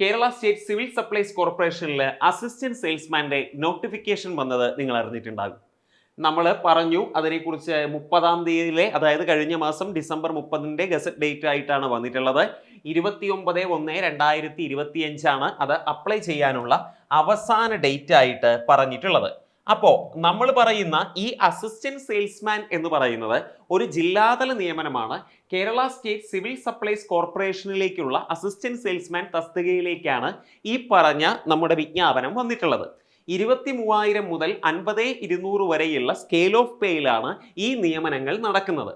Kerala state civil supplies കോർപ്പറേഷനിൽ assistant സെയിൽസ്മാന്റെ notification വന്നത് നിങ്ങൾ അറിഞ്ഞിട്ടുണ്ടാകും നമ്മൾ പറഞ്ഞു അതിനെക്കുറിച്ച് മുപ്പതാം തീയതിയിലെ അതായത് കഴിഞ്ഞ മാസം ഡിസംബർ മുപ്പതിന്റെ ഗസറ്റ് ഡേറ്റ് ആയിട്ടാണ് വന്നിട്ടുള്ളത്. ഇരുപത്തിയൊമ്പത് ഒന്ന് രണ്ടായിരത്തി ഇരുപത്തിയഞ്ചാണ് അത് അപ്ലൈ ചെയ്യാനുള്ള അവസാന ഡേറ്റ് ആയിട്ട് പറഞ്ഞിട്ടുള്ളത്. അപ്പോൾ നമ്മൾ പറയുന്ന ഈ അസിസ്റ്റന്റ് സെയിൽസ്മാൻ എന്ന് പറയുന്നത് ഒരു ജില്ലാതല നിയമനമാണ്. കേരള സ്റ്റേറ്റ് സിവിൽ സപ്ലൈസ് കോർപ്പറേഷനിലേക്കുള്ള അസിസ്റ്റന്റ് സെയിൽസ്മാൻ തസ്തികയിലേക്കാണ് ഈ പറഞ്ഞ നമ്മുടെ വിജ്ഞാപനം വന്നിട്ടുള്ളത്. ഇരുപത്തി മൂവായിരം മുതൽ അൻപത് ഇരുന്നൂറ് വരെയുള്ള സ്കെയിൽ ഓഫ് പേയിലാണ് ഈ നിയമനങ്ങൾ നടക്കുന്നത്.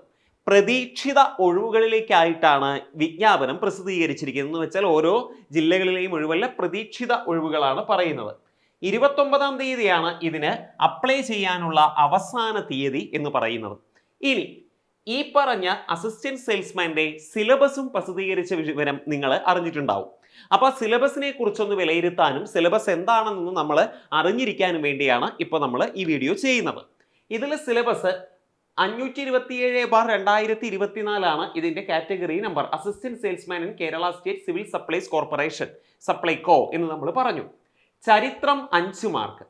പ്രതീക്ഷിത ഒഴിവുകളിലേക്കായിട്ടാണ് വിജ്ഞാപനം പ്രസിദ്ധീകരിച്ചിരിക്കുന്നത് എന്ന് വെച്ചാൽ ഓരോ ജില്ലകളിലെയും ഒഴിവല്ല പ്രതീക്ഷിത ഒഴിവുകളാണ് പറയുന്നത്. ഇരുപത്തൊമ്പതാം തീയതിയാണ് ഇതിന് അപ്ലൈ ചെയ്യാനുള്ള അവസാന തീയതി എന്ന് പറയുന്നത്. ഇനി ഈ പറഞ്ഞ അസിസ്റ്റന്റ് സെയിൽസ്മാന്റെ സിലബസും പ്രസിദ്ധീകരിച്ച വിവരം നിങ്ങൾ അറിഞ്ഞിട്ടുണ്ടാവും. അപ്പൊ സിലബസിനെ കുറിച്ചൊന്ന് വിലയിരുത്താനും സിലബസ് എന്താണെന്നൊന്നും നമ്മൾ അറിഞ്ഞിരിക്കാനും വേണ്ടിയാണ് ഇപ്പൊ നമ്മൾ ഈ വീഡിയോ ചെയ്യുന്നത്. ഇതിൽ സിലബസ് അഞ്ഞൂറ്റി ഇരുപത്തിയേഴ് ബാർ രണ്ടായിരത്തി ഇരുപത്തിനാലാണ് ഇതിന്റെ category number assistant salesman in Kerala state civil supplies corporation Supplyco എന്ന് നമ്മൾ പറഞ്ഞു. ചരിത്രം അഞ്ച് മാർക്ക്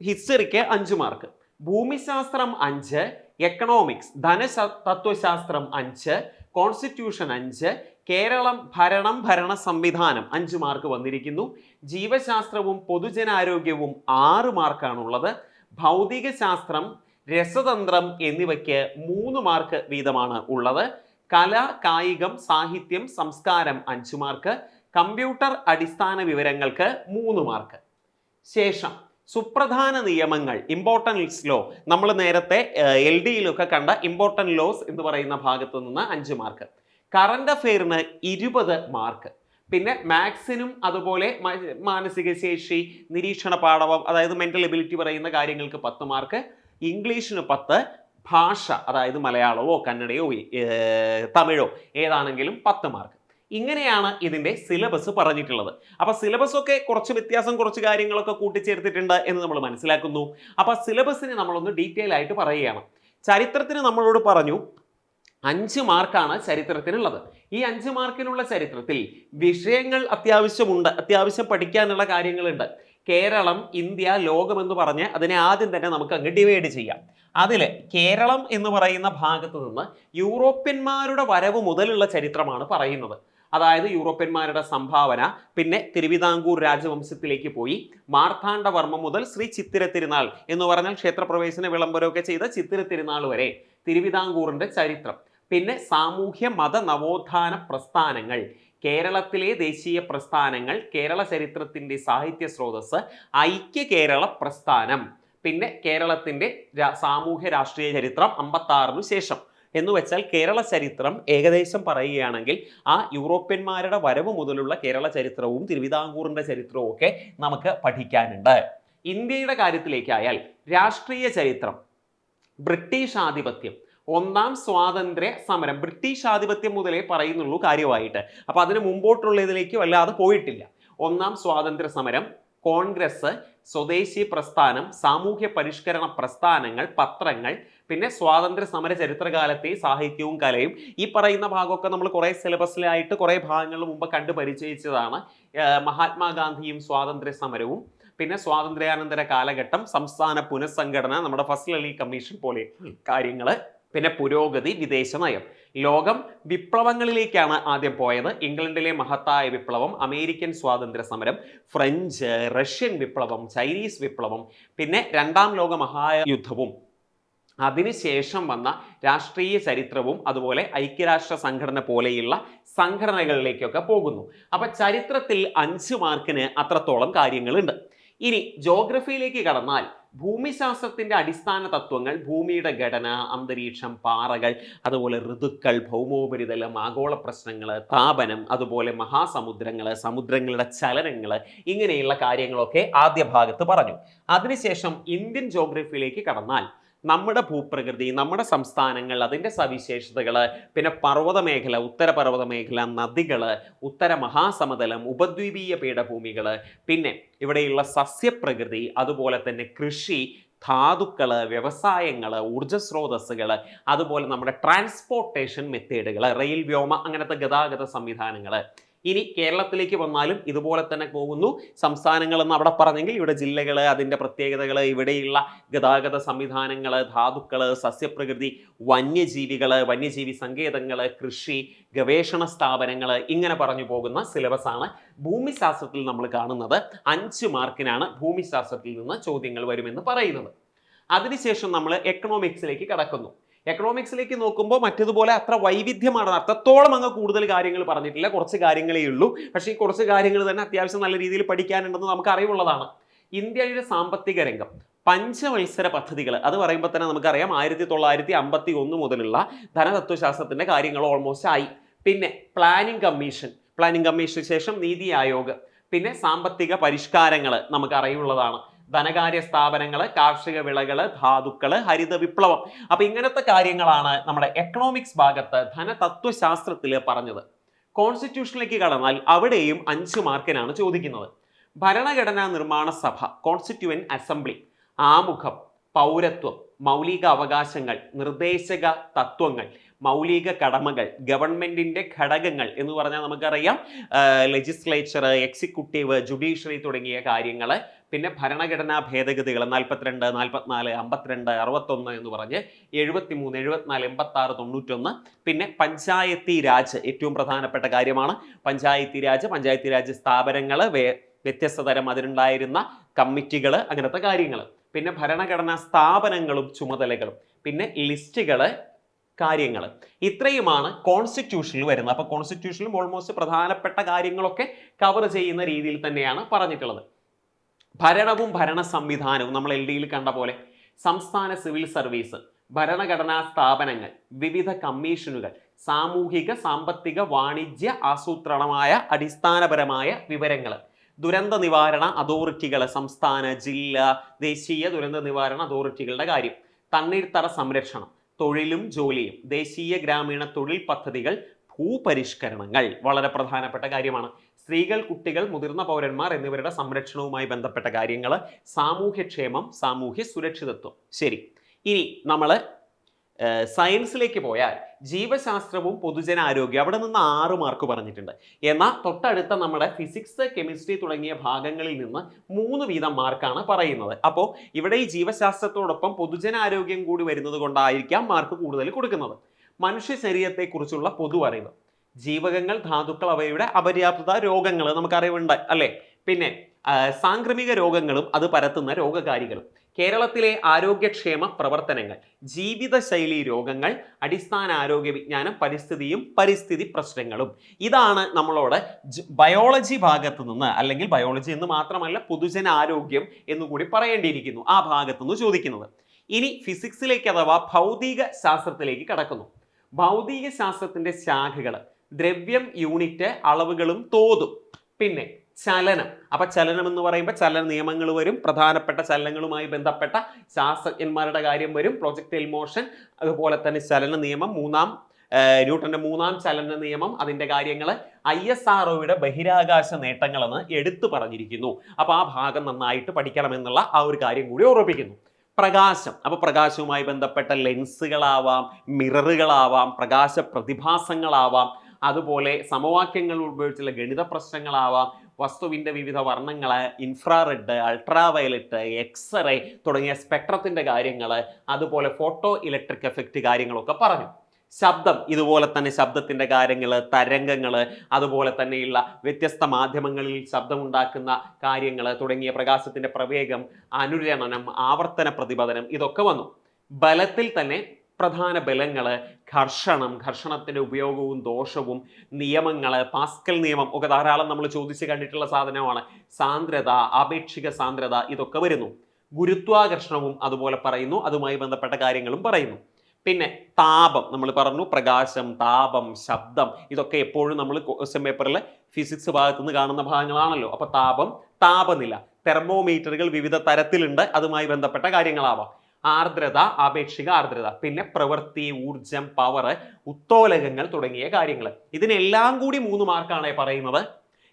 ഹിസ്റ്ററിക്ക് അഞ്ച് മാർക്ക് ഭൂമിശാസ്ത്രം അഞ്ച് എക്കണോമിക്സ് ധനശ തത്വശാസ്ത്രം അഞ്ച് കോൺസ്റ്റിറ്റ്യൂഷൻ അഞ്ച് കേരളം ഭരണം ഭരണ സംവിധാനം അഞ്ച് മാർക്ക് വന്നിരിക്കുന്നു. ജീവശാസ്ത്രവും പൊതുജനാരോഗ്യവും ആറ് മാർക്കാണുള്ളത് ഭൗതിക ശാസ്ത്രം രസതന്ത്രം എന്നിവയ്ക്ക് മൂന്ന് മാർക്ക് വീതമാണ് ഉള്ളത്. കല കായികം സാഹിത്യം സംസ്കാരം അഞ്ച് മാർക്ക് കമ്പ്യൂട്ടർ അടിസ്ഥാന വിവരങ്ങൾക്ക് മൂന്ന് മാർക്ക് ശേഷം സുപ്രധാന നിയമങ്ങൾ ഇമ്പോർട്ടൻസ് ലോ നമ്മൾ നേരത്തെ എൽ ഡിയിലൊക്കെ കണ്ട ഇമ്പോർട്ടന്റ് ലോസ് എന്ന് പറയുന്ന ഭാഗത്തു നിന്ന് അഞ്ച് മാർക്ക് കറണ്ട് അഫെയറിന് ഇരുപത് മാർക്ക് പിന്നെ മാത്സിനും അതുപോലെ മാനസിക ശേഷി നിരീക്ഷണ പാഠവം അതായത് മെന്റൽ എബിലിറ്റി പറയുന്ന കാര്യങ്ങൾക്ക് പത്ത് മാർക്ക് ഇംഗ്ലീഷിന് പത്ത് ഭാഷ അതായത് മലയാളമോ കന്നഡയോ തമിഴോ ഏതാണെങ്കിലും പത്ത് മാർക്ക് ഇങ്ങനെയാണ് ഇതിന്റെ സിലബസ് പറഞ്ഞിട്ടുള്ളത്. അപ്പോൾ സിലബസ് ഒക്കെ കുറച്ച് വ്യത്യാസം കുറച്ച് കാര്യങ്ങളൊക്കെ കൂട്ടിച്ചേർത്തിട്ടുണ്ട് എന്ന് നമ്മൾ മനസ്സിലാക്കുന്നു. അപ്പോൾ സിലബസിനെ നമ്മളൊന്ന് ഡീറ്റെയിൽ ആയിട്ട് പറയുകയാണ്. ചരിത്രത്തിന് നമ്മളോട് പറഞ്ഞു അഞ്ച് മാർക്കാണ് ചരിത്രത്തിനുള്ളത്. ഈ അഞ്ച് മാർക്കിനുള്ള ചരിത്രത്തിൽ വിഷയങ്ങൾ അത്യാവശ്യമുണ്ട് അത്യാവശ്യം പഠിക്കാനുള്ള കാര്യങ്ങളുണ്ട്. കേരളം ഇന്ത്യ ലോകം എന്ന് പറഞ്ഞ് അതിനെ ആദ്യം തന്നെ നമുക്ക് അങ്ങ് ഡിവൈഡ് ചെയ്യാം. അതിൽ കേരളം എന്ന് പറയുന്ന ഭാഗത്ത് നിന്ന് യൂറോപ്യന്മാരുടെ വരവ് മുതലുള്ള ചരിത്രമാണ് പറയുന്നത്. അതായത് യൂറോപ്യന്മാരുടെ സംഭാവന. പിന്നെ തിരുവിതാംകൂർ രാജവംശത്തിലേക്ക് പോയി. മാർത്താണ്ഡവർമ്മ മുതൽ ശ്രീ ചിത്തിര തിരുനാൾ എന്ന് പറഞ്ഞാൽ ക്ഷേത്രപ്രവേശന വിളംബരമൊക്കെ ചെയ്ത ചിത്തിര തിരുനാൾ വരെ തിരുവിതാംകൂറിന്റെ ചരിത്രം. പിന്നെ സാമൂഹ്യ മത നവോത്ഥാന പ്രസ്ഥാനങ്ങൾ. കേരളത്തിലെ ദേശീയ പ്രസ്ഥാനങ്ങൾ കേരള ചരിത്രത്തിന്റെ സാഹിത്യ സ്രോതസ് ഐക്യ കേരള പ്രസ്ഥാനം. പിന്നെ കേരളത്തിന്റെ സാമൂഹ്യ രാഷ്ട്രീയ ചരിത്രം അമ്പത്താറിനു ശേഷം. എന്ന് വെച്ചാൽ കേരള ചരിത്രം ഏകദേശം പറയുകയാണെങ്കിൽ ആ യൂറോപ്യന്മാരുടെ വരവ് മുതലുള്ള കേരള ചരിത്രവും തിരുവിതാംകൂറിന്റെ ചരിത്രവും ഒക്കെ നമുക്ക് പഠിക്കാനുണ്ട്. ഇന്ത്യയുടെ കാര്യത്തിലേക്കായാൽ രാഷ്ട്രീയ ചരിത്രം ബ്രിട്ടീഷ് ആധിപത്യം ഒന്നാം സ്വാതന്ത്ര്യ സമരം ബ്രിട്ടീഷ് ആധിപത്യം മുതലേ പറയുന്നുള്ളൂ കാര്യമായിട്ട്. അപ്പോൾ അതിന് മുമ്പോട്ടുള്ളതിലേക്ക് വല്ലാതെ പോയിട്ടില്ല. ഒന്നാം സ്വാതന്ത്ര്യ സമരം കോൺഗ്രസ് സ്വദേശി പ്രസ്ഥാനം സാമൂഹ്യ പരിഷ്കരണ പ്രസ്ഥാനങ്ങൾ പത്രങ്ങൾ പിന്നെ സ്വാതന്ത്ര്യ സമര ചരിത്രകാലത്തെ സാഹിത്യവും കലയും ഈ പറയുന്ന ഭാഗമൊക്കെ നമ്മൾ കുറേ സിലബസിലായിട്ട് കുറേ ഭാഗങ്ങൾ മുമ്പ് കണ്ടു പരിചയിച്ചതാണ്. മഹാത്മാഗാന്ധിയും സ്വാതന്ത്ര്യ സമരവും പിന്നെ സ്വാതന്ത്ര്യാനന്തര കാലഘട്ടം സംസ്ഥാന പുനഃസംഘടന നമ്മുടെ ഫസ്റ്റ് അലി കമ്മീഷൻ പോലെ കാര്യങ്ങൾ പിന്നെ പുരോഗതി വിദേശ നയം. ലോകം വിപ്ലവങ്ങളിലേക്കാണ് ആദ്യം പോയത്. ഇംഗ്ലണ്ടിലെ മഹത്തായ വിപ്ലവം അമേരിക്കൻ സ്വാതന്ത്ര്യ സമരം ഫ്രഞ്ച് റഷ്യൻ വിപ്ലവം ചൈനീസ് വിപ്ലവം പിന്നെ രണ്ടാം ലോക മഹായുദ്ധവും അതിനുശേഷം വന്ന രാഷ്ട്രീയ ചരിത്രവും അതുപോലെ ഐക്യരാഷ്ട്ര സംഘടന പോലെയുള്ള സംഘടനകളിലേക്കൊക്കെ പോകുന്നു. അപ്പൊ ചരിത്രത്തിൽ അഞ്ച് മാർക്കിന് അത്രത്തോളം കാര്യങ്ങളുണ്ട്. ഇനി ജോഗ്രഫിയിലേക്ക് കടന്നാൽ ഭൂമിശാസ്ത്രത്തിന്റെ അടിസ്ഥാന തത്വങ്ങൾ ഭൂമിയുടെ ഘടന അന്തരീക്ഷം പാറകൾ അതുപോലെ ഋതുക്കൾ ഭൗമോപരിതലം ആഗോള പ്രശ്നങ്ങൾ താപനം അതുപോലെ മഹാസമുദ്രങ്ങൾ സമുദ്രങ്ങളുടെ ചലനങ്ങൾ ഇങ്ങനെയുള്ള കാര്യങ്ങളൊക്കെ ആദ്യ ഭാഗത്ത് പറഞ്ഞു. അതിനുശേഷം ഇന്ത്യൻ ജോഗ്രഫിയിലേക്ക് കടന്നാൽ നമ്മുടെ ഭൂപ്രകൃതി നമ്മുടെ സംസ്ഥാനങ്ങൾ അതിന്റെ സവിശേഷതകൾ പിന്നെ പർവത മേഖല ഉത്തരപർവത മേഖല നദികൾ ഉത്തര മഹാസമതലം ഉപദ്വീപീയ പീഠഭൂമികൾ പിന്നെ ഇവിടെയുള്ള സസ്യപ്രകൃതി അതുപോലെ തന്നെ കൃഷി ധാതുക്കൾ വ്യവസായങ്ങൾ ഊർജ സ്രോതസ്സുകൾ അതുപോലെ നമ്മുടെ ട്രാൻസ്പോർട്ടേഷൻ മെത്തേഡുകൾ റെയിൽ വ്യോമ അങ്ങനത്തെ ഗതാഗത സംവിധാനങ്ങൾ ഇനി കേരളത്തിലേക്ക് വന്നാലും ഇതുപോലെ തന്നെ പോകുന്നു. സംസ്ഥാനങ്ങളെന്ന് അവിടെ പറഞ്ഞെങ്കിൽ ഇവിടെ ജില്ലകൾ അതിന്റെ പ്രത്യേകതകൾ ഇവിടെയുള്ള ഗതാഗത സംവിധാനങ്ങൾ ധാതുക്കൾ സസ്യപ്രകൃതി വന്യജീവികൾ വന്യജീവി സങ്കേതങ്ങൾ കൃഷി ഗവേഷണ സ്ഥാപനങ്ങൾ ഇങ്ങനെ പറഞ്ഞു പോകുന്ന സിലബസാണ് ഭൂമിശാസ്ത്രത്തിൽ നമ്മൾ കാണുന്നത്. അഞ്ച് മാർക്കിനാണ് ഭൂമിശാസ്ത്രത്തിൽ നിന്ന് ചോദ്യങ്ങൾ വരുമെന്ന് പറയുന്നത്. അതിനുശേഷം നമ്മൾ എക്കണോമിക്സിലേക്ക് കടക്കുന്നു. എക്കണോമിക്സിലേക്ക് നോക്കുമ്പോൾ മറ്റതുപോലെ അത്ര വൈവിധ്യമാണ് അത്രത്തോളം അങ്ങ് കൂടുതൽ കാര്യങ്ങൾ പറഞ്ഞിട്ടില്ല. കുറച്ച് കാര്യങ്ങളേ ഉള്ളൂ. പക്ഷേ ഈ കുറച്ച് കാര്യങ്ങൾ തന്നെ അത്യാവശ്യം നല്ല രീതിയിൽ പഠിക്കാനുണ്ടെന്ന് നമുക്ക് അറിവുള്ളതാണ്. ഇന്ത്യയുടെ സാമ്പത്തിക രംഗം. പഞ്ചവത്സര പദ്ധതികൾ. അത് പറയുമ്പോൾ തന്നെ നമുക്കറിയാം ആയിരത്തി തൊള്ളായിരത്തി അമ്പത്തി ഒന്ന് മുതലുള്ള ധനതത്വശാസ്ത്രത്തിന്റെ കാര്യങ്ങൾ ഓൾമോസ്റ്റ് ആയി. പിന്നെ പ്ലാനിംഗ് കമ്മീഷൻ പ്ലാനിംഗ് കമ്മീഷന് ശേഷം നീതി ആയോഗ്. പിന്നെ സാമ്പത്തിക പരിഷ്കാരങ്ങൾ നമുക്ക് അറിയുള്ളതാണ് ധനകാര്യ സ്ഥാപനങ്ങൾ കാർഷിക വിളകൾ ധാതുക്കൾ ഹരിത വിപ്ലവം. അപ്പൊ ഇങ്ങനത്തെ കാര്യങ്ങളാണ് നമ്മുടെ എക്കണോമിക്സ് ഭാഗത്ത് ധനതത്വശാസ്ത്രത്തിൽ പറഞ്ഞത്. കോൺസ്റ്റിറ്റ്യൂഷനിലേക്ക് കടന്നാൽ അവിടെയും അഞ്ച് മാർക്കിനാണ് ചോദിക്കുന്നത്. ഭരണഘടനാ നിർമ്മാണ സഭ കോൺസ്റ്റിറ്റ്യൂവൻ അസംബ്ലി ആമുഖം പൗരത്വം മൗലിക അവകാശങ്ങൾ നിർദ്ദേശക തത്വങ്ങൾ മൗലിക കടമകൾ ഗവൺമെന്റിന്റെ ഘടകങ്ങൾ എന്ന് പറഞ്ഞാൽ നമുക്കറിയാം ലെജിസ്ലേച്ചർ എക്സിക്യൂട്ടീവ് ജുഡീഷ്യറി തുടങ്ങിയ കാര്യങ്ങൾ പിന്നെ ഭരണഘടനാ ഭേദഗതികൾ നാൽപ്പത്തിരണ്ട് നാൽപ്പത്തിനാല് അമ്പത്തിരണ്ട് അറുപത്തൊന്ന് എന്ന് പറഞ്ഞ് എഴുപത്തി മൂന്ന് എഴുപത്തിനാല് എൺപത്തി ആറ് തൊണ്ണൂറ്റൊന്ന്. പിന്നെ പഞ്ചായത്തി രാജ് ഏറ്റവും പ്രധാനപ്പെട്ട കാര്യമാണ്. പഞ്ചായത്തി രാജ് പഞ്ചായത്തി രാജ് സ്ഥാപനങ്ങൾ വ്യത്യസ്ത തരം അതിനുണ്ടായിരുന്ന കമ്മിറ്റികൾ അങ്ങനത്തെ കാര്യങ്ങൾ പിന്നെ ഭരണഘടനാ സ്ഥാപനങ്ങളും ചുമതലകളും. പിന്നെ ലിസ്റ്റുകൾ കാര്യങ്ങൾ ഇത്രയുമാണ് കോൺസ്റ്റിറ്റ്യൂഷനിൽ വരുന്നത്. അപ്പോൾ കോൺസ്റ്റിറ്റ്യൂഷനിലും ഓൾമോസ്റ്റ് പ്രധാനപ്പെട്ട കാര്യങ്ങളൊക്കെ കവർ ചെയ്യുന്ന രീതിയിൽ തന്നെയാണ് പറഞ്ഞിട്ടുള്ളത്. ഭരണവും ഭരണ സംവിധാനവും നമ്മൾ എൽ ഡിയിൽ കണ്ട പോലെ സംസ്ഥാന സിവിൽ സർവീസ് ഭരണഘടനാ സ്ഥാപനങ്ങൾ വിവിധ കമ്മീഷനുകൾ സാമൂഹിക സാമ്പത്തിക വാണിജ്യ ആസൂത്രണമായ അടിസ്ഥാനപരമായ വിവരങ്ങൾ. ദുരന്ത നിവാരണ അതോറിറ്റികൾ സംസ്ഥാന ജില്ല ദേശീയ ദുരന്ത നിവാരണ അതോറിറ്റികളുടെ കാര്യം. തണ്ണീർത്തട സംരക്ഷണം തൊഴിലും ജോലിയും ദേശീയ ഗ്രാമീണ തൊഴിൽ പദ്ധതികൾ ഭൂപരിഷ്കരണങ്ങൾ വളരെ പ്രധാനപ്പെട്ട കാര്യമാണ്. സ്ത്രീകൾ കുട്ടികൾ മുതിർന്ന പൗരന്മാർ എന്നിവരുടെ സംരക്ഷണവുമായി ബന്ധപ്പെട്ട കാര്യങ്ങൾ സാമൂഹ്യക്ഷേമം സാമൂഹ്യ സുരക്ഷിതത്വം. ശരി. ഇനി നമ്മൾ സയൻസിലേക്ക് പോയാൽ ജീവശാസ്ത്രവും പൊതുജനാരോഗ്യം അവിടെ നിന്ന് ആറ് മാർക്ക് പറഞ്ഞിട്ടുണ്ട്. എന്നാൽ തൊട്ടടുത്ത നമ്മുടെ ഫിസിക്സ് കെമിസ്ട്രി തുടങ്ങിയ ഭാഗങ്ങളിൽ നിന്ന് മൂന്ന് വീതം മാർക്കാണ് പറയുന്നത്. അപ്പോൾ ഇവിടെ ഈ ജീവശാസ്ത്രത്തോടൊപ്പം പൊതുജനാരോഗ്യം കൂടി വരുന്നത് കൊണ്ടായിരിക്കാം മാർക്ക് കൂടുതൽ കൊടുക്കുന്നത്. മനുഷ്യ ശരീരത്തെക്കുറിച്ചുള്ള പൊതു അറിവ് ജീവകങ്ങൾ ധാതുക്കൾ അവയുടെ അപര്യാപ്തത രോഗങ്ങൾ നമുക്കറിവുണ്ട് അല്ലേ? പിന്നെ സാംക്രമിക രോഗങ്ങളും അത് പരത്തുന്ന രോഗകാരികളും. കേരളത്തിലെ ആരോഗ്യക്ഷേമ പ്രവർത്തനങ്ങൾ ജീവിതശൈലി രോഗങ്ങൾ അടിസ്ഥാന ആരോഗ്യ വിജ്ഞാനം പരിസ്ഥിതിയും പരിസ്ഥിതി പ്രശ്നങ്ങളും. ഇതാണ് നമ്മളോട് ബയോളജി ഭാഗത്തു നിന്ന് അല്ലെങ്കിൽ ബയോളജി എന്ന് മാത്രമല്ല പൊതുജന ആരോഗ്യം എന്നുകൂടി പറയേണ്ടിയിരിക്കുന്നു ആ ഭാഗത്തു നിന്ന് ചോദിക്കുന്നത്. ഇനി ഫിസിക്സിലേക്ക് അഥവാ ഭൗതിക ശാസ്ത്രത്തിലേക്ക് കടക്കുന്നു. ഭൗതിക ശാസ്ത്രത്തിന്റെ ശാഖകൾ ദ്രവ്യം യൂണിറ്റ് അളവുകളും തോതും. പിന്നെ ചലനം. അപ്പൊ ചലനം എന്ന് പറയുമ്പോൾ ചലന നിയമങ്ങൾ വരും. പ്രധാനപ്പെട്ട ചലനങ്ങളുമായി ബന്ധപ്പെട്ട ശാസ്ത്രജ്ഞന്മാരുടെ കാര്യം വരും. പ്രൊജക്ടൈൽ മോഷൻ അതുപോലെ തന്നെ ചലന നിയമം മൂന്നാം ന്യൂട്ടന്റെ മൂന്നാം ചലന നിയമം അതിന്റെ കാര്യങ്ങൾ ഐ എസ് ആർ ഒയുടെ ബഹിരാകാശ നേട്ടങ്ങളെന്ന് എടുത്തു പറഞ്ഞിരിക്കുന്നു. അപ്പൊ ആ ഭാഗം നന്നായിട്ട് പഠിക്കണമെന്നുള്ള ആ ഒരു കാര്യം കൂടി ഓർമ്മിപ്പിക്കുന്നു പ്രകാശം. അപ്പോൾ പ്രകാശവുമായി ബന്ധപ്പെട്ട ലെൻസുകളാവാം മിററുകളാവാം പ്രകാശ പ്രതിഭാസങ്ങളാവാം അതുപോലെ സമവാക്യങ്ങൾ ഉപയോഗിച്ചുള്ള ഗണിത പ്രശ്നങ്ങളാവാം. വസ്തുവിന്റെ വിവിധ വർണങ്ങൾ ഇൻഫ്രാറെഡ് അൾട്രാവയലറ്റ് എക്സ്റേ തുടങ്ങിയ സ്പെക്ട്രത്തിന്റെ കാര്യങ്ങൾ അതുപോലെ ഫോട്ടോ ഇലക്ട്രിക് എഫക്റ്റ് കാര്യങ്ങളൊക്കെ പറഞ്ഞു. ശബ്ദം ഇതുപോലെ തന്നെ ശബ്ദത്തിന്റെ കാര്യങ്ങൾ തരംഗങ്ങൾ അതുപോലെ തന്നെയുള്ള വ്യത്യസ്ത മാധ്യമങ്ങളിൽ ശബ്ദമുണ്ടാക്കുന്ന കാര്യങ്ങൾ തുടങ്ങിയ പ്രകാശത്തിന്റെ പ്രവേഗം അനുരണനം ആവർത്തന പ്രതിപതനം ഇതൊക്കെ വന്നു. ബലത്തിൽ തന്നെ പ്രധാന ബലങ്ങൾ ഘർഷണം ഘർഷണത്തിന്റെ ഉപയോഗവും ദോഷവും നിയമങ്ങൾ പാസ്കൽ നിയമം ഒക്കെ ധാരാളം നമ്മൾ ചോദിച്ച് കണ്ടിട്ടുള്ള സാധനമാണ്. സാന്ദ്രത ആപേക്ഷിക സാന്ദ്രത ഇതൊക്കെ വരുന്നു. ഗുരുത്വാകർഷണവും അതുപോലെ പറയുന്നു. അതുമായി ബന്ധപ്പെട്ട കാര്യങ്ങളും പറയുന്നു. പിന്നെ താപം നമ്മൾ പറഞ്ഞു. പ്രകാശം താപം ശബ്ദം ഇതൊക്കെ എപ്പോഴും നമ്മൾ ക്വസ്റ്റ്യൻ പേപ്പറിൽ ഫിസിക്സ് ഭാഗത്തു നിന്ന് കാണുന്ന ഭാഗങ്ങളാണല്ലോ. അപ്പോൾ താപം താപനില. തെർമോമീറ്ററുകൾ വിവിധ തരത്തിലുണ്ട്. അതുമായി ബന്ധപ്പെട്ട കാര്യങ്ങളാവാം. ആർദ്രത ആപേക്ഷിക ആർദ്രത പിന്നെ പ്രവൃത്തി ഊർജം പവർ ഉത്തോലകങ്ങൾ തുടങ്ങിയ കാര്യങ്ങൾ. ഇതിനെല്ലാം കൂടി മൂന്ന് മാർക്കാണ് പറയുന്നത്.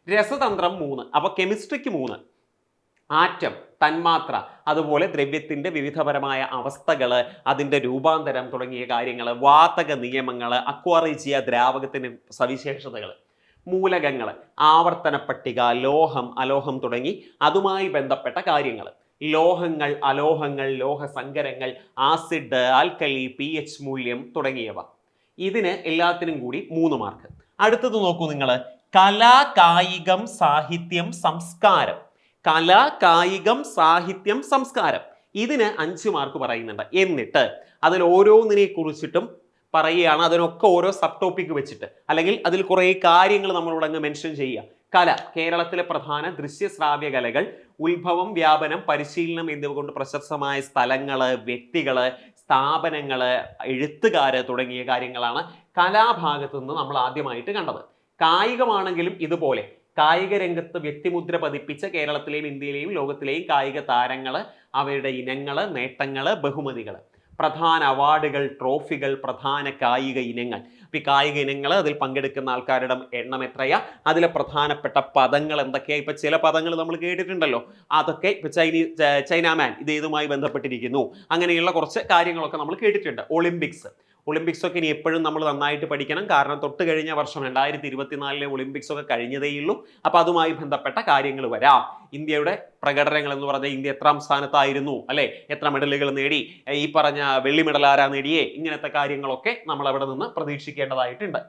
രസതന്ത്രം മൂന്ന് അപ്പോൾ കെമിസ്ട്രിക്ക് മൂന്ന്. ആറ്റം തന്മാത്ര അതുപോലെ ദ്രവ്യത്തിന്റെ വിവിധപരമായ അവസ്ഥകൾ അതിന്റെ രൂപാന്തരം തുടങ്ങിയ കാര്യങ്ങൾ വാതക നിയമങ്ങൾ അക്വാറിജിയ ദ്രാവകത്തിന്റെ സവിശേഷതകൾ മൂലകങ്ങൾ ആവർത്തന പട്ടിക ലോഹം അലോഹം തുടങ്ങി അതുമായി ബന്ധപ്പെട്ട കാര്യങ്ങൾ. ലോഹങ്ങൾ അലോഹങ്ങൾ ലോഹസങ്കരങ്ങൾ ആസിഡ് ആൽക്കലി പി എച്ച് മൂല്യം തുടങ്ങിയവ. ഇതിന് എല്ലാത്തിനും കൂടി മൂന്ന് മാർക്ക് അടുത്തത് നോക്കൂ നിങ്ങൾ കലാ കായികം സാഹിത്യം സംസ്കാരം. കലാ കായികം സാഹിത്യം സംസ്കാരം. ഇതിന് അഞ്ച് മാർക്ക് പറയുന്നുണ്ട്. എന്നിട്ട് അതിൽ ഓരോന്നിനെ കുറിച്ചിട്ടും പറയുകയാണ്. അതിനൊക്കെ ഓരോ സബ് ടോപ്പിക് വെച്ചിട്ട്. അല്ലെങ്കിൽ അതിൽ കുറേ കാര്യങ്ങൾ നമ്മളോട് അങ്ങ് മെൻഷൻ ചെയ്യുക. കല കേരളത്തിലെ പ്രധാന ദൃശ്യശ്രാവ്യ കലകൾ ഉത്ഭവം വ്യാപനം പരിശീലനം എന്നിവ കൊണ്ട് പ്രശസ്തമായ സ്ഥലങ്ങൾ വ്യക്തികൾ സ്ഥാപനങ്ങൾ എഴുത്തുകാര് തുടങ്ങിയ കാര്യങ്ങളാണ് കലാഭാഗത്ത് നിന്ന് നമ്മൾ ആദ്യമായിട്ട് കണ്ടത്. കായികമാണെങ്കിലും ഇതുപോലെ കായിക രംഗത്ത് വ്യക്തിമുദ്ര പതിപ്പിച്ച കേരളത്തിലെയും ഇന്ത്യയിലെയും ലോകത്തിലെയും കായിക താരങ്ങൾ അവരുടെ ഇനങ്ങൾ നേട്ടങ്ങൾ ബഹുമതികൾ പ്രധാന അവാർഡുകൾ ട്രോഫികൾ പ്രധാന കായിക ഇനങ്ങൾ. ഈ കായിക ഇനങ്ങൾ അതിൽ പങ്കെടുക്കുന്ന ആൾക്കാരുടെ എണ്ണം എത്രയാ? അതിലെ പ്രധാനപ്പെട്ട പദങ്ങൾ എന്തൊക്കെയാണ് ഇപ്പം ചില പദങ്ങൾ നമ്മൾ കേട്ടിട്ടുണ്ടല്ലോ. അതൊക്കെ ഇപ്പം ചൈനീസ് ചൈനാമാൻ ഇത് ഇതുമായി ബന്ധപ്പെട്ടിരിക്കുന്നു. അങ്ങനെയുള്ള കുറച്ച് കാര്യങ്ങളൊക്കെ നമ്മൾ കേട്ടിട്ടുണ്ട്. ഒളിമ്പിക്സ്. ഒളിമ്പിക്സ് ഒക്കെ ഇനി എപ്പോഴും നമ്മൾ നന്നായിട്ട് പഠിക്കണം. കാരണം തൊട്ട് കഴിഞ്ഞ വർഷം രണ്ടായിരത്തി ഇരുപത്തിനാലിലെ ഒളിമ്പിക്സൊക്കെ കഴിഞ്ഞതേയുള്ളൂ അപ്പോൾ അതുമായി ബന്ധപ്പെട്ട കാര്യങ്ങൾ വരാം. ഇന്ത്യയുടെ പ്രകടനങ്ങൾ എന്ന് പറഞ്ഞാൽ ഇന്ത്യ എത്രാം സ്ഥാനത്തായിരുന്നു അല്ലെ? എത്ര മെഡലുകൾ നേടി? ഈ പറഞ്ഞ വെള്ളി മെഡൽ ആരാ നേടിയേ? ഇങ്ങനത്തെ കാര്യങ്ങളൊക്കെ നമ്മൾ അവിടെ നിന്ന് പ്രതീക്ഷിക്കേണ്ടതായിട്ടുണ്ട്.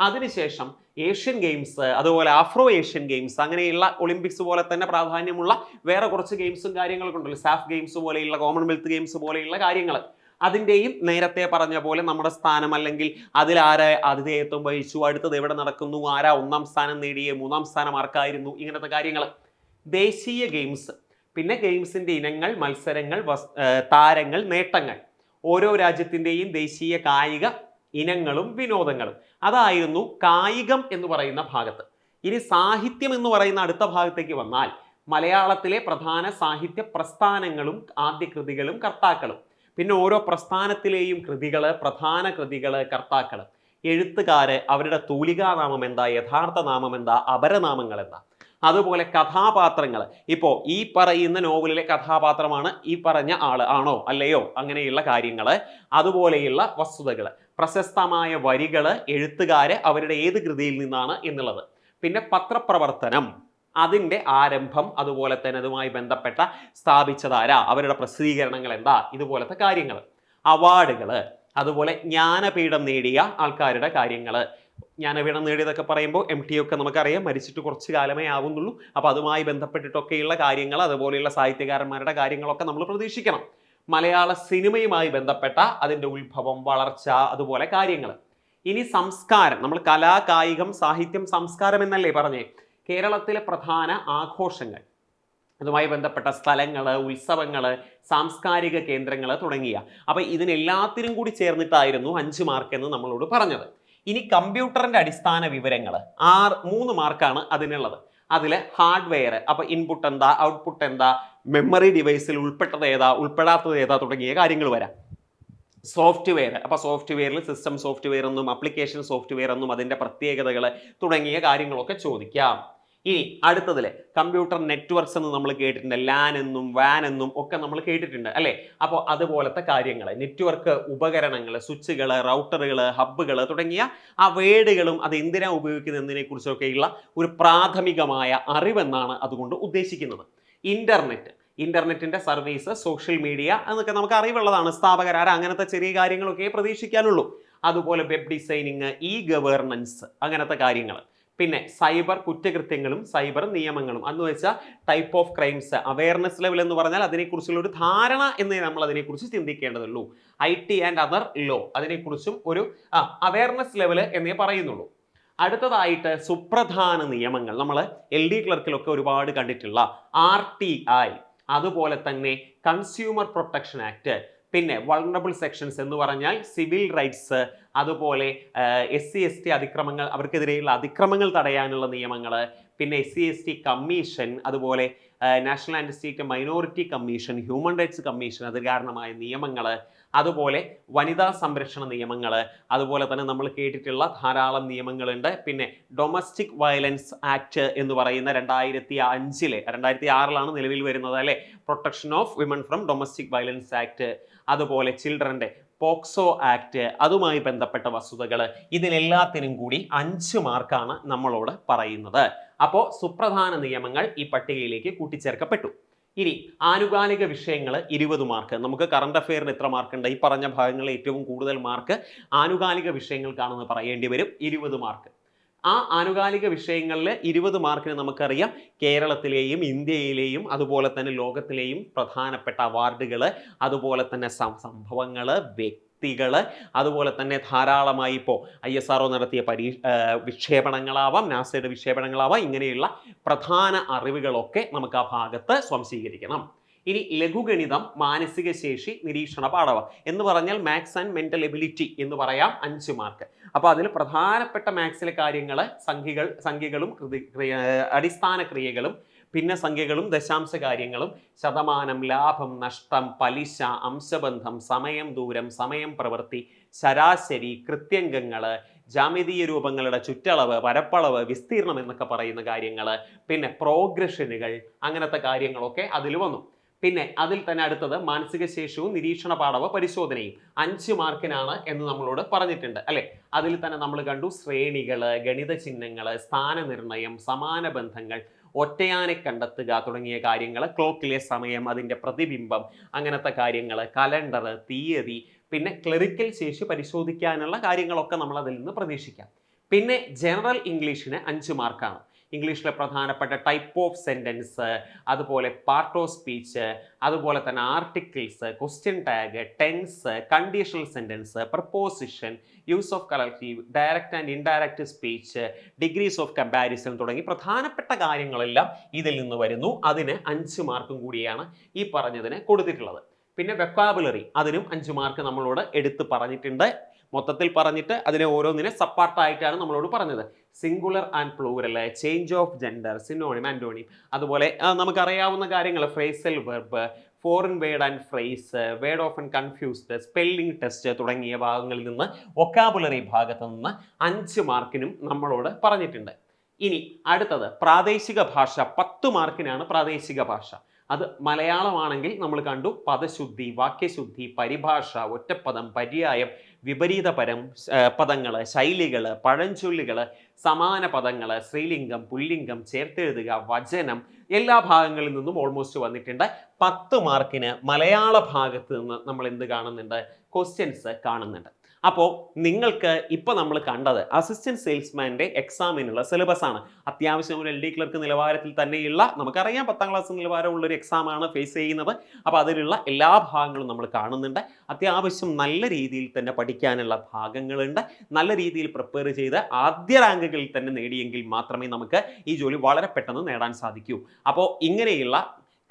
അതിനുശേഷം ഏഷ്യൻ ഗെയിംസ് അതുപോലെ ആഫ്രോ ഏഷ്യൻ ഗെയിംസ് അങ്ങനെയുള്ള ഒളിമ്പിക്സ് പോലെ തന്നെ പ്രാധാന്യമുള്ള വേറെ കുറച്ച് ഗെയിംസും കാര്യങ്ങളൊക്കെ ഉണ്ടല്ലോ. സാഫ് ഗെയിംസ് പോലെയുള്ള കോമൺവെൽത്ത് ഗെയിംസ് പോലെയുള്ള കാര്യങ്ങൾ. അതിന്റെയും നേരത്തെ പറഞ്ഞ പോലെ നമ്മുടെ സ്ഥാനം അല്ലെങ്കിൽ അതിൽ ആരെ ആതിഥേയത്വം വഹിച്ചു അടുത്തത് എവിടെ നടക്കുന്നു ആരാ ഒന്നാം സ്ഥാനം നേടിയേ മൂന്നാം സ്ഥാനം ആർക്കായിരുന്നു ഇങ്ങനത്തെ കാര്യങ്ങൾ. ദേശീയ ഗെയിംസ് പിന്നെ ഗെയിംസിന്റെ ഇനങ്ങൾ മത്സരങ്ങൾ താരങ്ങൾ നേട്ടങ്ങൾ. ഓരോ രാജ്യത്തിന്റെയും ദേശീയ കായിക ഇനങ്ങളും വിനോദങ്ങളും. അതായിരുന്നു കായികം എന്ന് പറയുന്ന ഭാഗത്ത്. ഇനി സാഹിത്യം എന്ന് പറയുന്ന അടുത്ത ഭാഗത്തേക്ക് വന്നാൽ മലയാളത്തിലെ പ്രധാന സാഹിത്യ പ്രസ്ഥാനങ്ങളും ആദ്യ കൃതികളും കർത്താക്കളും. പിന്നെ ഓരോ പ്രസ്ഥാനത്തിലെയും കൃതികൾ പ്രധാന കൃതികൾ കർത്താക്കൾ എഴുത്തുകാര് അവരുടെ തൂലികാനാമം എന്താ? യഥാർത്ഥ നാമം എന്താ? അപരനാമങ്ങൾ എന്താ? അതുപോലെ കഥാപാത്രങ്ങൾ ഇപ്പോൾ ഈ പറയുന്ന നോവലിലെ കഥാപാത്രമാണ് ഈ പറഞ്ഞ ആൾ ആണോ? അല്ലയോ? അങ്ങനെയുള്ള കാര്യങ്ങൾ അതുപോലെയുള്ള വസ്തുതകൾ പ്രശസ്തമായ വരികൾ എഴുത്തുകാര് അവരുടെ ഏത് കൃതിയിൽ നിന്നാണ് എന്നുള്ളത്. പിന്നെ പത്രപ്രവർത്തനം. അതിന്റെ ആരംഭം അതുപോലെ തന്നെ അതുമായി ബന്ധപ്പെട്ട സ്ഥാപിച്ചതാരാ? അവരുടെ പ്രസിദ്ധീകരണങ്ങൾ എന്താ? ഇതുപോലത്തെ കാര്യങ്ങൾ. അവാർഡുകൾ അതുപോലെ ജ്ഞാനപീഠം നേടിയ ആൾക്കാരുടെ കാര്യങ്ങൾ. ജ്ഞാനപീഠം നേടിയതൊക്കെ പറയുമ്പോൾ എം ടി ഒക്കെ നമുക്കറിയാം മരിച്ചിട്ട് കുറച്ച് കാലമേ ആവുന്നുള്ളൂ. അപ്പോൾ അതുമായി ബന്ധപ്പെട്ടിട്ടൊക്കെയുള്ള കാര്യങ്ങൾ അതുപോലെയുള്ള സാഹിത്യകാരന്മാരുടെ കാര്യങ്ങളൊക്കെ നമ്മൾ പ്രതീക്ഷിക്കണം. മലയാള സിനിമയുമായി ബന്ധപ്പെട്ട അതിന്റെ ഉത്ഭവം വളർച്ച അതുപോലെ കാര്യങ്ങൾ. ഇനി സംസ്കാരം. നമ്മൾ കലാ കായികം സാഹിത്യം സംസ്കാരം എന്നല്ലേ പറഞ്ഞേ? കേരളത്തിലെ പ്രധാന ആഘോഷങ്ങൾ. അതുമായി ബന്ധപ്പെട്ട സ്ഥലങ്ങൾ ഉത്സവങ്ങൾ സാംസ്കാരിക കേന്ദ്രങ്ങൾ തുടങ്ങിയ. അപ്പോൾ ഇതിനെല്ലാത്തിനും കൂടി ചേർന്നിട്ടായിരുന്നു അഞ്ച് മാർക്ക് എന്ന് നമ്മളോട് പറഞ്ഞത്. ഇനി കമ്പ്യൂട്ടറിന്റെ അടിസ്ഥാന വിവരങ്ങൾ ആറ് മൂന്ന് മാർക്കാണ് അതിനുള്ളത്. അതിൽ ഹാർഡ്വെയർ അപ്പോൾ ഇൻപുട്ട് എന്താ ഔട്ട്പുട്ട് എന്താ മെമ്മറി ഡിവൈസിൽ ഉൾപ്പെട്ടത് ഏതാ ഉൾപ്പെടാത്തത് ഏതാ തുടങ്ങിയ കാര്യങ്ങൾ വരാം. സോഫ്റ്റ്വെയർ അപ്പോൾ സോഫ്റ്റ്വെയറിൽ സിസ്റ്റം സോഫ്റ്റ്വെയർ എന്നും അപ്ലിക്കേഷൻ സോഫ്റ്റ്വെയർ എന്നും അതിന്റെ പ്രത്യേകതകൾ തുടങ്ങിയ കാര്യങ്ങളൊക്കെ ചോദിക്കാം. ഇനി അടുത്തതിൽ കമ്പ്യൂട്ടർ നെറ്റ്വർക്ക്സ് എന്ന് നമ്മൾ കേട്ടിട്ടുണ്ട് ലാൻ എന്നും വാൻ എന്നും ഒക്കെ നമ്മൾ കേട്ടിട്ടുണ്ട് അല്ലേ? അപ്പോൾ അതുപോലത്തെ കാര്യങ്ങൾ നെറ്റ്വർക്ക് ഉപകരണങ്ങൾ സ്വിച്ചുകൾ റൗട്ടറുകൾ ഹബ്ബുകൾ തുടങ്ങിയ ആ വേഡുകളും അത് എന്തിനാ ഉപയോഗിക്കുന്നത് എന്നതിനെ കുറിച്ചൊക്കെയുള്ള ഒരു പ്രാഥമികമായ അറിവെന്നാണ് അതുകൊണ്ട് ഉദ്ദേശിക്കുന്നത്. ഇന്റർനെറ്റ് ഇന്റർനെറ്റിന്റെ സർവീസ് സോഷ്യൽ മീഡിയ എന്നൊക്കെ നമുക്ക് അറിവുള്ളതാണ്. സ്ഥാപകരാര അങ്ങനത്തെ ചെറിയ കാര്യങ്ങളൊക്കെ പ്രതീക്ഷിക്കാനുള്ളൂ. അതുപോലെ വെബ് ഡിസൈനിങ് ഇ ഗവേർണൻസ് അങ്ങനത്തെ കാര്യങ്ങൾ പിന്നെ സൈബർ കുറ്റകൃത്യങ്ങളും സൈബർ നിയമങ്ങളും. അന്ന് വെച്ചാൽ type of crimes awareness level എന്ന് പറഞ്ഞാൽ അതിനെക്കുറിച്ചുള്ള ഒരു ധാരണ എന്നേ നമ്മൾ അതിനെക്കുറിച്ച് ചിന്തിക്കേണ്ടതുള്ളൂ. I T and other law അതിനെക്കുറിച്ചും ഒരു അവയർനെസ് ലെവൽ എന്നേ പറയുന്നുള്ളൂ. അടുത്തതായിട്ട് സുപ്രധാന നിയമങ്ങൾ. നമ്മൾ എൽ ഡി ക്ലർക്കിലൊക്കെ ഒരുപാട് കണ്ടിട്ടുള്ള ആർ ടി ഐ അതുപോലെ തന്നെ കൺസ്യൂമർ പ്രൊട്ടക്ഷൻ ആക്ട് പിന്നെ വൾണറബിൾ സെക്ഷൻസ് എന്ന് പറഞ്ഞാൽ സിവിൽ റൈറ്റ്സ് അതുപോലെ എസ് സി എസ് ടി അതിക്രമങ്ങൾ അവർക്കെതിരെയുള്ള അതിക്രമങ്ങൾ തടയാനുള്ള നിയമങ്ങൾ പിന്നെ S C S T commission അതുപോലെ national and state minority commission human rights commission അത് കാരണമായ നിയമങ്ങൾ അതുപോലെ വനിതാ സംരക്ഷണ നിയമങ്ങൾ അതുപോലെ തന്നെ നമ്മൾ കേട്ടിട്ടുള്ള ധാരാളം നിയമങ്ങളുണ്ട്. പിന്നെ ഡൊമസ്റ്റിക് വയലൻസ് ആക്ട് എന്ന് പറയുന്ന രണ്ടായിരത്തി അഞ്ചിലെ രണ്ടായിരത്തി ആറിലാണ് നിലവിൽ വരുന്നത് അല്ലെ? Protection of women from domestic violence act അതുപോലെ ചിൽഡ്രന്റെ പോക്സോ ആക്ട് അതുമായി ബന്ധപ്പെട്ട വസ്തുതകൾ ഇതിനെല്ലാത്തിനും കൂടി അഞ്ച് മാർക്കാണ് നമ്മളോട് പറയുന്നത്. അപ്പോൾ സുപ്രധാന നിയമങ്ങൾ ഈ പട്ടികയിലേക്ക് കൂട്ടിച്ചേർക്കപ്പെട്ടു. ഇനി ആനുകാലിക വിഷയങ്ങൾ ഇരുപത് മാർക്ക്. നമുക്ക് കറണ്ട് അഫെയറിന് എത്ര മാർക്കുണ്ട്. ഈ പറഞ്ഞ ഭാഗങ്ങളിൽ ഏറ്റവും കൂടുതൽ മാർക്ക് ആനുകാലിക വിഷയങ്ങൾക്കാണെന്ന് പറയേണ്ടി വരും. ഇരുപത് മാർക്ക്. ആ ആനുകാലിക വിഷയങ്ങളിൽ ഇരുപത് മാർക്കിന് നമുക്കറിയാം കേരളത്തിലെയും ഇന്ത്യയിലെയും അതുപോലെ തന്നെ ലോകത്തിലെയും പ്രധാനപ്പെട്ട അവാർഡുകൾ അതുപോലെ തന്നെ സംഭവങ്ങൾ വ്യക്തികൾ അതുപോലെ തന്നെ ധാരാളമായി ഇപ്പോൾ ഐ എസ് ആർ നടത്തിയ പരീ വിക്ഷേപണങ്ങളാവാം നാസയുടെ വിക്ഷേപണങ്ങളാവാം ഇങ്ങനെയുള്ള പ്രധാന അറിവുകളൊക്കെ നമുക്ക് ആ ഭാഗത്ത് സ്വാംശീകരിക്കണം. ഇനി ലഘുഗണിതം മാനസിക ശേഷി നിരീക്ഷണ പാഠവ എന്ന് പറഞ്ഞാൽ മാത്സ് ആൻഡ് മെന്റൽ എബിലിറ്റി എന്ന് പറയാം അഞ്ച് മാർക്ക്. അപ്പോൾ അതിൽ പ്രധാനപ്പെട്ട മാത്സിലെ കാര്യങ്ങൾ സംഖ്യകൾ സംഖ്യകളും അടിസ്ഥാന ക്രിയകളും പിന്നെ സംഖ്യകളും ദശാംശ കാര്യങ്ങളും ശതമാനം ലാഭം നഷ്ടം പലിശ അംശബന്ധം സമയം ദൂരം സമയം പ്രവൃത്തി ശരാശരി കൃത്യംഗങ്ങൾ ജാമിതീയ രൂപങ്ങളുടെ ചുറ്റളവ് പരപ്പളവ് വിസ്തീർണം എന്നൊക്കെ പറയുന്ന കാര്യങ്ങൾ പിന്നെ പ്രോഗ്രഷനുകൾ അങ്ങനത്തെ കാര്യങ്ങളൊക്കെ അതിൽ വന്നു. പിന്നെ അതിൽ തന്നെ അടുത്തത് മാനസിക ശേഷവും നിരീക്ഷണ പാഠവ പരിശോധനയും. അഞ്ച് മാർക്കിനാണ് എന്ന് നമ്മളോട് പറഞ്ഞിട്ടുണ്ട് അല്ലെ? അതിൽ തന്നെ നമ്മൾ കണ്ടു ശ്രേണികൾ ഗണിത ചിഹ്നങ്ങൾ സ്ഥാനനിർണയം സമാന ബന്ധങ്ങൾ ഒറ്റയാനെ കണ്ടെത്തുക തുടങ്ങിയ കാര്യങ്ങൾ ക്ലോക്കിലെ സമയം അതിന്റെ പ്രതിബിംബം അങ്ങനത്തെ കാര്യങ്ങൾ കലണ്ടർ തീയതി പിന്നെ ക്ലറിക്കൽ ശേഷി പരിശോധിക്കാനുള്ള കാര്യങ്ങളൊക്കെ നമ്മൾ അതിൽ നിന്ന് പ്രതീക്ഷിക്കാം. പിന്നെ ജനറൽ ഇംഗ്ലീഷിന് അഞ്ച് മാർക്കാണ്. ഇംഗ്ലീഷിലെ പ്രധാനപ്പെട്ട ടൈപ്പ് ഓഫ് സെന്റൻസ് അതുപോലെ പാർട്ട് ഓഫ് സ്പീച്ച് അതുപോലെ തന്നെ articles question tag tense conditional sentence preposition use of collective direct and indirect speech degrees of comparison തുടങ്ങി പ്രധാനപ്പെട്ട കാര്യങ്ങളെല്ലാം ഇതിൽ നിന്ന് വരുന്നു. അതിന് അഞ്ച് മാർക്കും കൂടിയാണ് ഈ പറഞ്ഞതിന് കൊടുത്തിട്ടുള്ളത്. പിന്നെ വെക്കാബുലറി അതിനും അഞ്ച് മാർക്ക് നമ്മളോട് എടുത്ത് പറഞ്ഞിട്ടുണ്ട്. മൊത്തത്തിൽ പറഞ്ഞിട്ട് അതിനെ ഓരോന്നിനെ സപ്പാർട്ടായിട്ടാണ് നമ്മളോട് പറഞ്ഞത്. Singular and plural change of gender synonym antonym അതുപോലെ നമുക്കറിയാവുന്ന കാര്യങ്ങൾ phrasal verb foreign word and phrase word of and confused spelling test തുടങ്ങിയ ഭാഗങ്ങളിൽ നിന്ന് ഒക്കാബുലറി ഭാഗത്ത് നിന്ന് അഞ്ച് മാർക്കിനും നമ്മളോട് പറഞ്ഞിട്ടുണ്ട്. ഇനി അടുത്തത് പ്രാദേശിക ഭാഷ. പത്ത് മാർക്കിനാണ് പ്രാദേശിക ഭാഷ. അത് മലയാളമാണെങ്കിൽ നമ്മൾ കണ്ടു പദശുദ്ധി വാക്യശുദ്ധി പരിഭാഷ ഒറ്റപ്പദം പര്യായം വിപരീതപരം പദങ്ങൾ ശൈലികൾ പഴഞ്ചൊല്ലുകൾ സമാന പദങ്ങൾ സ്ത്രീലിംഗം പുല്ലിംഗം ചേർത്തെഴുതുക വചനം എല്ലാ ഭാഗങ്ങളിൽ നിന്നും ഓൾമോസ്റ്റ് വന്നിട്ടുണ്ട്. പത്ത് മാർക്കിന് മലയാള ഭാഗത്ത് നിന്ന് നമ്മൾ എന്ത് കാണുന്നുണ്ട്? ക്വസ്റ്റ്യൻസ് കാണുന്നുണ്ട്. അപ്പോൾ നിങ്ങൾക്ക് ഇപ്പോൾ നമ്മൾ കണ്ടത് അസിസ്റ്റന്റ് സെയിൽസ്മാന്റെ എക്സാമിനുള്ള സിലബസ് ആണ്. അത്യാവശ്യം ഒരു എൽ ഡി ക്ലർക്ക് നിലവാരത്തിൽ തന്നെയുള്ള നമുക്കറിയാം പത്താം ക്ലാസ് നിലവാരമുള്ള ഒരു എക്സാമാണ് ഫേസ് ചെയ്യുന്നത്. അപ്പോൾ അതിലുള്ള എല്ലാ ഭാഗങ്ങളും നമ്മൾ കാണുന്നുണ്ട്. അത്യാവശ്യം നല്ല രീതിയിൽ തന്നെ പഠിക്കാനുള്ള ഭാഗങ്ങളുണ്ട്. നല്ല രീതിയിൽ പ്രിപ്പയർ ചെയ്ത് ആദ്യ റാങ്കുകളിൽ തന്നെ നേടിയെങ്കിൽ മാത്രമേ നമുക്ക് ഈ ജോലി വളരെ പെട്ടെന്ന് നേടാൻ സാധിക്കൂ. അപ്പോൾ ഇങ്ങനെയുള്ള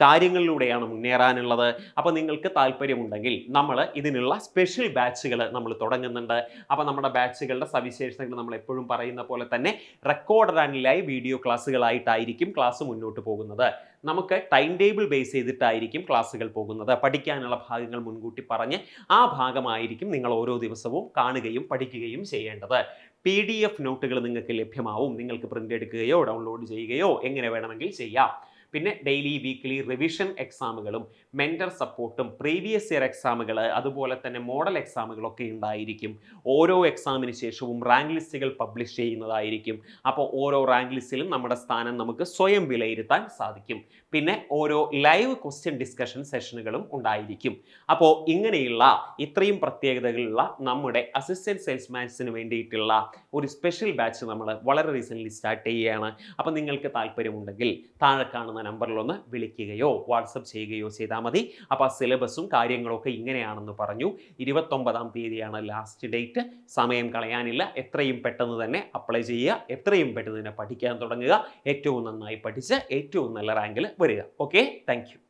കാര്യങ്ങളിലൂടെയാണ് മുന്നേറാനുള്ളത്. അപ്പോൾ നിങ്ങൾക്ക് താല്പര്യമുണ്ടെങ്കിൽ നമ്മൾ ഇതിനുള്ള സ്പെഷ്യൽ ബാച്ചുകൾ നമ്മൾ തുടങ്ങുന്നുണ്ട്. അപ്പോൾ നമ്മുടെ ബാച്ചുകളുടെ സവിശേഷതകൾ നമ്മൾ എപ്പോഴും പറയുന്ന പോലെ തന്നെ റെക്കോർഡഡ് ആൻഡ് ലൈവ് വീഡിയോ ക്ലാസ്സുകളായിട്ടായിരിക്കും ക്ലാസ് മുന്നോട്ട് പോകുന്നത്. നമുക്ക് ടൈം ടേബിൾ ബേസ് ചെയ്തിട്ടായിരിക്കും ക്ലാസ്സുകൾ പോകുന്നത്. പഠിക്കാനുള്ള ഭാഗങ്ങൾ മുൻകൂട്ടി പറഞ്ഞ് ആ ഭാഗമായിരിക്കും നിങ്ങൾ ഓരോ ദിവസവും കാണുകയും പഠിക്കുകയും ചെയ്യേണ്ടത്. പി ഡി എഫ് നോട്ടുകൾ നിങ്ങൾക്ക് ലഭ്യമാവും. നിങ്ങൾക്ക് പ്രിന്റ് എടുക്കുകയോ ഡൗൺലോഡ് ചെയ്യുകയോ എങ്ങനെ വേണമെങ്കിൽ ചെയ്യാം. പിന്നെ ഡെയിലി വീക്ക്ലി റിവിഷൻ എക്സാമുകളും മെന്റർ സപ്പോർട്ടും പ്രീവിയസ് ഇയർ എക്സാമുകൾ അതുപോലെ തന്നെ മോഡൽ എക്സാമുകളൊക്കെ ഉണ്ടായിരിക്കും. ഓരോ എക്സാമിന് ശേഷവും റാങ്ക് ലിസ്റ്റുകൾ പബ്ലിഷ് ചെയ്യുന്നതായിരിക്കും. അപ്പോൾ ഓരോ റാങ്ക് ലിസ്റ്റിലും നമ്മുടെ സ്ഥാനം നമുക്ക് സ്വയം വിലയിരുത്താൻ സാധിക്കും. പിന്നെ ഓരോ ലൈവ് ക്വസ്റ്റ്യൻ ഡിസ്കഷൻ സെഷനുകളും ഉണ്ടായിരിക്കും. അപ്പോൾ ഇങ്ങനെയുള്ള ഇത്രയും പ്രത്യേകതകളുള്ള നമ്മുടെ അസിസ്റ്റന്റ് സെയിൽസ്മാൻസിന് വേണ്ടിയിട്ടുള്ള ഒരു സ്പെഷ്യൽ ബാച്ച് നമ്മൾ വളരെ റീസെന്റ്ലി സ്റ്റാർട്ട് ചെയ്യുകയാണ്. അപ്പോൾ നിങ്ങൾക്ക് താല്പര്യമുണ്ടെങ്കിൽ താഴെ കാണുന്ന നമ്പറിലൊന്ന് വിളിക്കുകയോ വാട്സപ്പ് ചെയ്യുകയോ ചെയ്താൽ മതി. അപ്പോൾ സിലബസും കാര്യങ്ങളൊക്കെ ഇങ്ങനെയാണെന്ന് പറഞ്ഞു. ഇരുപത്തൊമ്പതാം തീയതിയാണ് ലാസ്റ്റ് ഡേറ്റ് സമയം കളയാനില്ല. എത്രയും പെട്ടെന്ന് തന്നെ അപ്ലൈ ചെയ്യുക. എത്രയും പെട്ടെന്ന് തന്നെ പഠിക്കാൻ തുടങ്ങുക. ഏറ്റവും നന്നായി പഠിച്ച് ഏറ്റവും നല്ല റാങ്കിൽ വരിക. Okay thank